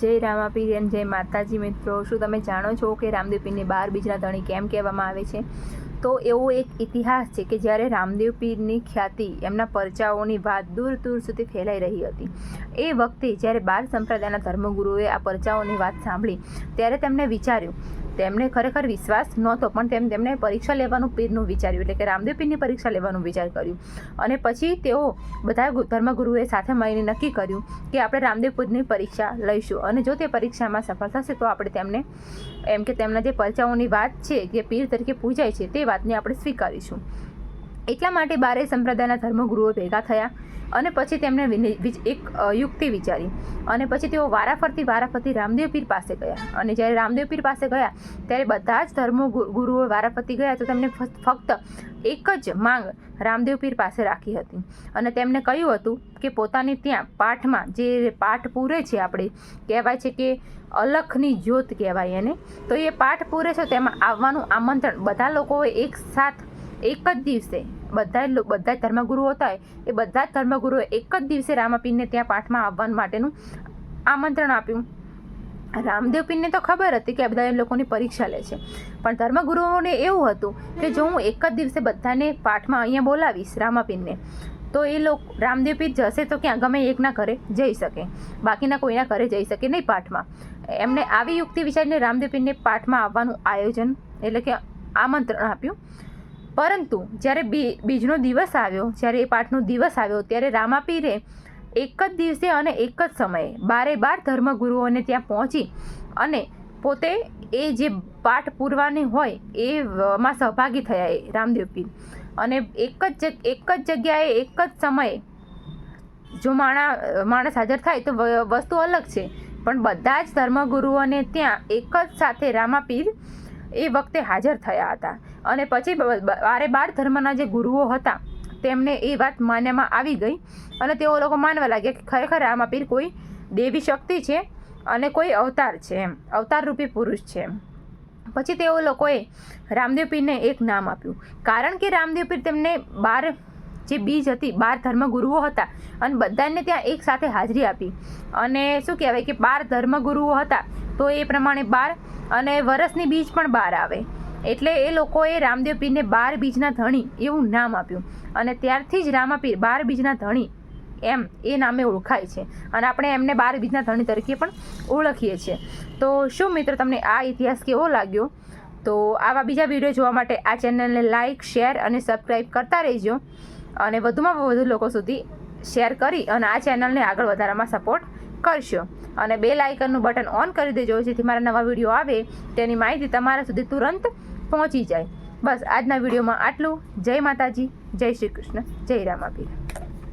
જય રામાપીર અને જય માતાજી મિત્રો. શું તમે જાણો છો કે રામદેવ પીરને બાર બીજના ધણી કેમ કહેવામાં આવે છે? તો એવો એક ઇતિહાસ છે કે જ્યારે રામદેવ પીરની ખ્યાતિ એમના પરચાઓની વાત દૂર દૂર સુધી ફેલાઈ રહી હતી. એ વખતે જ્યારે બાર સંપ્રદાયના ધર્મગુરુએ આ પરચાઓની વાત સાંભળી, ત્યારે તેમણે વિચાર્યું તેમને ખરેખર વિશ્વાસ નહોતો, પણ તેમ તેમણે પરીક્ષા લેવાનું પીરનું વિચાર્યું, એટલે કે રામદેવ પીરની પરીક્ષા લેવાનું વિચાર કર્યું. અને પછી તેઓ બધા ધર્મગુરુએ સાથે મળીને નક્કી કર્યું કે આપણે રામદેવ પીરની પરીક્ષા લઈશું. અને જો તે પરીક્ષામાં સફળ થશે, તો આપણે તેમને, એમ કે તેમના જે પરચાઓની વાત છે, જે પીર તરીકે પૂજાય છે, તે વાતને આપણે સ્વીકારીશું. એટલા માટે બારે સંપ્રદાયના ધર્મગુરુઓ ભેગા થયા. અને પછી તેમણે એક યુક્તિ વિચારી. અને પછી તેઓ વારાફરતી વારાફરતી રામદેવ પીર પાસે ગયા. અને જ્યારે રામદેવ પીર પાસે ગયા, ત્યારે બધા જ ધર્મો ગુરુઓ વારાફરતી ગયા તો તેમને ફક્ત એક જ માંગ રામદેવ પીર પાસે રાખી હતી. અને તેમણે કહ્યું હતું કે પોતાની ત્યાં પાઠમાં જે પાઠ પૂરે છે આપણે, કહેવાય છે કે અલખની જ્યોત કહેવાય એને. તો એ પાઠ પૂરે છે તેમાં આવવાનું આમંત્રણ. બધા લોકોએ એક સાથ એક જ દિવસે. બધા બધા ધર્મગુરુઓ હતા એ બધા જ ધર્મગુરુએ એક જ દિવસે રામાપીરને ત્યાં પાઠમાં આવવા માટેનું આમંત્રણ આપ્યું. રામદેવ પીરને તો ખબર હતી કે આ બધા લોકોની પરીક્ષા લે છે. પણ ધર્મગુરુઓને એવું હતું કે જો હું એક જ દિવસે બધાને પાઠમાં અહીંયા બોલાવીશ રામાપીરને, તો એ લોકો, રામદેવ પીર જશે તો ક્યાં? ગમે એકના ઘરે જઈ શકે. બાકીના કોઈના ઘરે જઈ શકે નહીં પાઠમાં. એમણે આવી યુક્તિ વિચારીને રામદેવ પીરને પાઠમાં આવવાનું આયોજન એટલે કે આમંત્રણ આપ્યું. પરંતુ જ્યારે બીજનો દિવસ આવ્યો, જ્યારે એ પાઠનો દિવસ આવ્યો, ત્યારે રામાપીરે એક જ દિવસે અને એક જ સમયે બારે બાર ધર્મગુરુઓને ત્યાં પહોંચી અને પોતે એ જે પાઠ પૂરવાની હોય એમાં સહભાગી થયા એ રામદેવપીર અને એક જ એક જ જગ્યાએ, એક જ સમયે જો માણા, માણસ હાજર થાય તો વસ્તુ અલગ છે. પણ બધા જ ધર્મગુરુઓને ત્યાં એક જ સાથે રામાપીર એ વખતે હાજર થયા હતા. અને પછી બારે બાર ધર્મના જે ગુરુઓ હતા, તેમને એ વાત માન્યમાં આવી ગઈ. અને તેઓ લોકો માનવા લાગ્યા કે ખરેખર રામાપીર કોઈ દેવી શક્તિ છે અને કોઈ અવતાર છે એમ અવતાર રૂપી પુરુષ છે એમ. પછી તેઓ લોકોએ રામદેવ પીરને એક નામ આપ્યું. કારણ કે રામદેવ પીર તેમને બાર જે બીજ હતી, બાર ધર્મગુરુઓ હતા અને બધાને ત્યાં એક સાથે હાજરી આપી. અને શું કહેવાય કે બાર ધર્મગુરુઓ હતા, તો એ પ્રમાણે બાર અને વરસની બીજ પણ બાર આવે. એટલે એ લોકોએ રામદેવ પીરને બાર બીજના ધણી એવું નામ આપ્યું. અને ત્યારથી જ રામાપીર બાર બીજના ધણી એમ એ નામે ઓળખાય છે. અને આપણે એમને બાર બીજના ધણી તરીકે પણ ઓળખીએ છીએ. તો શું મિત્રો તમને આ ઇતિહાસ કેવો લાગ્યો? તો આવા બીજા વીડિયો જોવા માટે આ ચેનલને લાઇક શેર અને સબસ્ક્રાઈબ કરતા રહેજો. અને વધુમાં વધુ લોકો સુધી શેર કરી અને આ ચેનલને આગળ વધારવામાં સપોર્ટ કરશો. અને બે લાઇકનનું બટન ઓન કરી દેજો, જેથી મારા નવા વીડિયો આવે. તેની માહિતી તમારા સુધી તુરંત પહોંચી જાય. બસ આજના વિડીયોમાં આટલું. જય માતાજી. જય શ્રી કૃષ્ણ. જય રામાપીર.